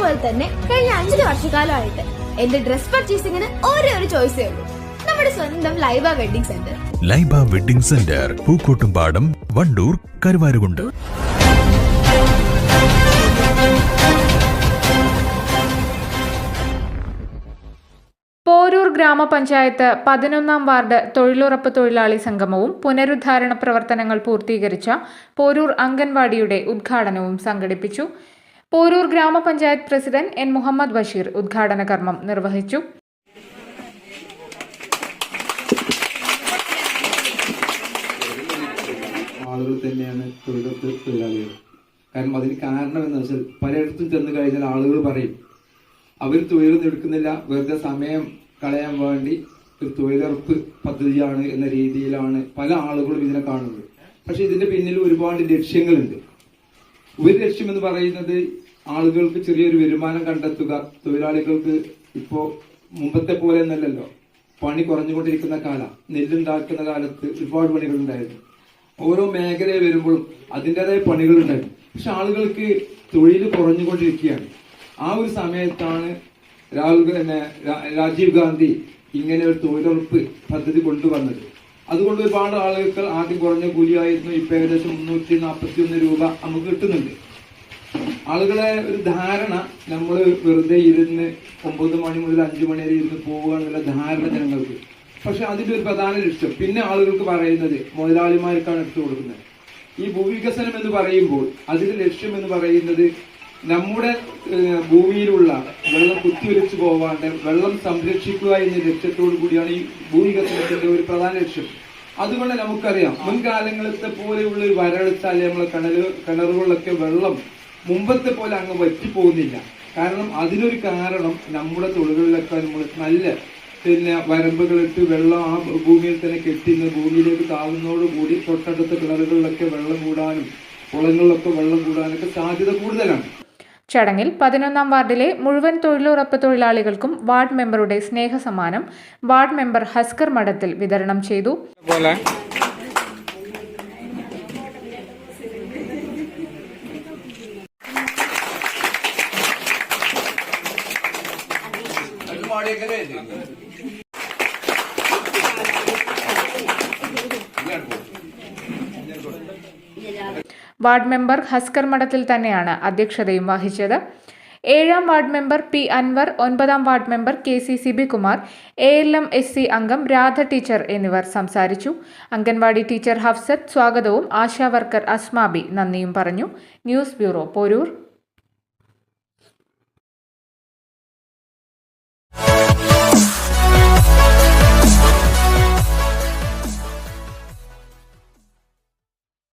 പോലെ തന്നെ കഴിഞ്ഞ അഞ്ചു വർഷക്കാലമായിട്ട് എന്റെ ഡ്രസ് പർച്ചേസിംഗിന് ഒരേ ഒരു ചോയ്സേ ഉള്ളൂ. നമ്മുടെ സ്വന്തം Laiba wedding centre Laiba wedding centre Pookkottumpadam Wandoor Karuvarakundu. Poroor ഗ്രാമപഞ്ചായത്ത് പതിനൊന്നാം വാർഡ് തൊഴിലുറപ്പ് തൊഴിലാളി സംഗമവും പുനരുദ്ധാരണ പ്രവർത്തനങ്ങൾ പൂർത്തീകരിച്ച പോരൂർ അംഗൻവാടിയുടെ ഉദ്ഘാടനവും സംഘടിപ്പിച്ചു. പോരൂർ ഗ്രാമപഞ്ചായത്ത് പ്രസിഡന്റ് എൻ മുഹമ്മദ് ബഷീർ ഉദ്ഘാടന കർമ്മം നിർവഹിച്ചു. ആളുകൾ തന്നെയാണ് കാരണം അതിന് കാരണം എന്ന് വെച്ചാൽ പലയിടത്തും ചെന്ന് കഴിഞ്ഞാൽ ആളുകൾ പറയും അവർ തൊഴിലൊന്നും എടുക്കുന്നില്ല. വെറുതെ സമയം കളയാൻ വേണ്ടി ഒരു തൊഴിലുറപ്പ് പദ്ധതിയാണ് എന്ന രീതിയിലാണ് പല ആളുകളും ഇതിനെ കാണുന്നത്. പക്ഷെ ഇതിന്റെ പിന്നിൽ ഒരുപാട് ലക്ഷ്യങ്ങളുണ്ട്. ഒരു ലക്ഷ്യം എന്ന് പറയുന്നത് ആളുകൾക്ക് ചെറിയൊരു വരുമാനം കണ്ടെത്തുക തൊഴിലാളികൾക്ക് ഇപ്പോ മുമ്പത്തെ പോലെ ഒന്നല്ലല്ലോ പണി കുറഞ്ഞുകൊണ്ടിരിക്കുന്ന കാലം നെല്ലുണ്ടാക്കുന്ന കാലത്ത് ഒരുപാട് പണികൾ ഉണ്ടായിരുന്നു ഓരോ മേഖലയിൽ വരുമ്പോഴും അതിന്റെതായ പണികൾ ഉണ്ടായിരുന്നു പക്ഷെ ആളുകൾക്ക് തൊഴിൽ കുറഞ്ഞുകൊണ്ടിരിക്കുകയാണ്. ആ ഒരു സമയത്താണ് രാഹുൽ രാജീവ് ഗാന്ധി ഇങ്ങനെ ഒരു തൊഴിലുറപ്പ് പദ്ധതി കൊണ്ടുവന്നത്. അതുകൊണ്ട് ഒരുപാട് ആളുകൾക്ക് ആദ്യം കുറഞ്ഞ കൂലിയായിരുന്നു ഇപ്പൊ ഏകദേശം മുന്നൂറ്റി നാൽപ്പത്തി ഒന്ന് രൂപ നമുക്ക് കിട്ടുന്നുണ്ട്. ആളുകളെ ഒരു ധാരണ നമ്മൾ വെറുതെ ഇരുന്ന് ഒമ്പത് മണി മുതൽ അഞ്ചു മണി വരെ ഇരുന്ന് പോവുക എന്നുള്ള ധാരണ ജനങ്ങൾക്ക്. പക്ഷെ അതിന്റെ ഒരു പ്രധാന ലക്ഷ്യം പിന്നെ ആളുകൾക്ക് പറയുന്നത് മുതലാളിമാർക്കാണ് എടുത്തു കൊടുക്കുന്നത്. ഈ ഭൂവികസനം എന്ന് പറയുമ്പോൾ അതിന്റെ ലക്ഷ്യം എന്ന് പറയുന്നത് നമ്മുടെ ഭൂമിയിലുള്ള വെള്ളം കുത്തിവലിച്ചു പോവാണ്ട് വെള്ളം സംരക്ഷിക്കുക എന്ന ലക്ഷ്യത്തോടു കൂടിയാണ് ഈ ഭൂമി കത്തിനത്തിന്റെ ഒരു പ്രധാന ലക്ഷ്യം. അതുകൊണ്ട് നമുക്കറിയാം മുൻകാലങ്ങളത്തെ പോലെയുള്ള ഒരു വരൾച്ച നമ്മളെ കിണറ് കിണറുകളിലൊക്കെ വെള്ളം മുമ്പത്തെ പോലെ അങ്ങ് വറ്റിപ്പോകുന്നില്ല. കാരണം അതിനൊരു കാരണം നമ്മുടെ തൊഴിലുകളിലൊക്കെ നമ്മൾ നല്ല പിന്നെ വരമ്പുകളിട്ട് വെള്ളം ആ ഭൂമിയിൽ തന്നെ കെട്ടിന്ന് ഭൂമിയിലേക്ക് താവുന്നതോടുകൂടി തൊട്ടടുത്ത കിണറുകളിലൊക്കെ വെള്ളം കൂടാനും കുളങ്ങളിലൊക്കെ വെള്ളം കൂടാനൊക്കെ സാധ്യത കൂടുതലാണ്. ചടങ്ങിൽ പതിനൊന്നാം വാർഡിലെ മുഴുവൻ തൊഴിലുറപ്പ് തൊഴിലാളികൾക്കും വാർഡ് മെമ്പറുടെ സ്നേഹസമ്മാനം വാർഡ് മെമ്പർ ഹസ്കർ മഠത്തിൽ വിതരണം ചെയ്തു. വാർഡ് മെമ്പർ ഹസ്കർ മഠത്തിൽ തന്നെയാണ് അധ്യക്ഷതയും വഹിച്ചത്. ഏഴാം വാർഡ് മെമ്പർ പി അൻവർ ഒൻപതാം ward member K C Sibikumar A L M S C അംഗം രാധ ടീച്ചർ എന്നിവർ സംസാരിച്ചു. അംഗൻവാടി ടീച്ചർ ഹഫ്സത്ത് സ്വാഗതവും ആശാവർക്കർ അസ്മാബി നന്ദിയും പറഞ്ഞു. News bureau Poroor.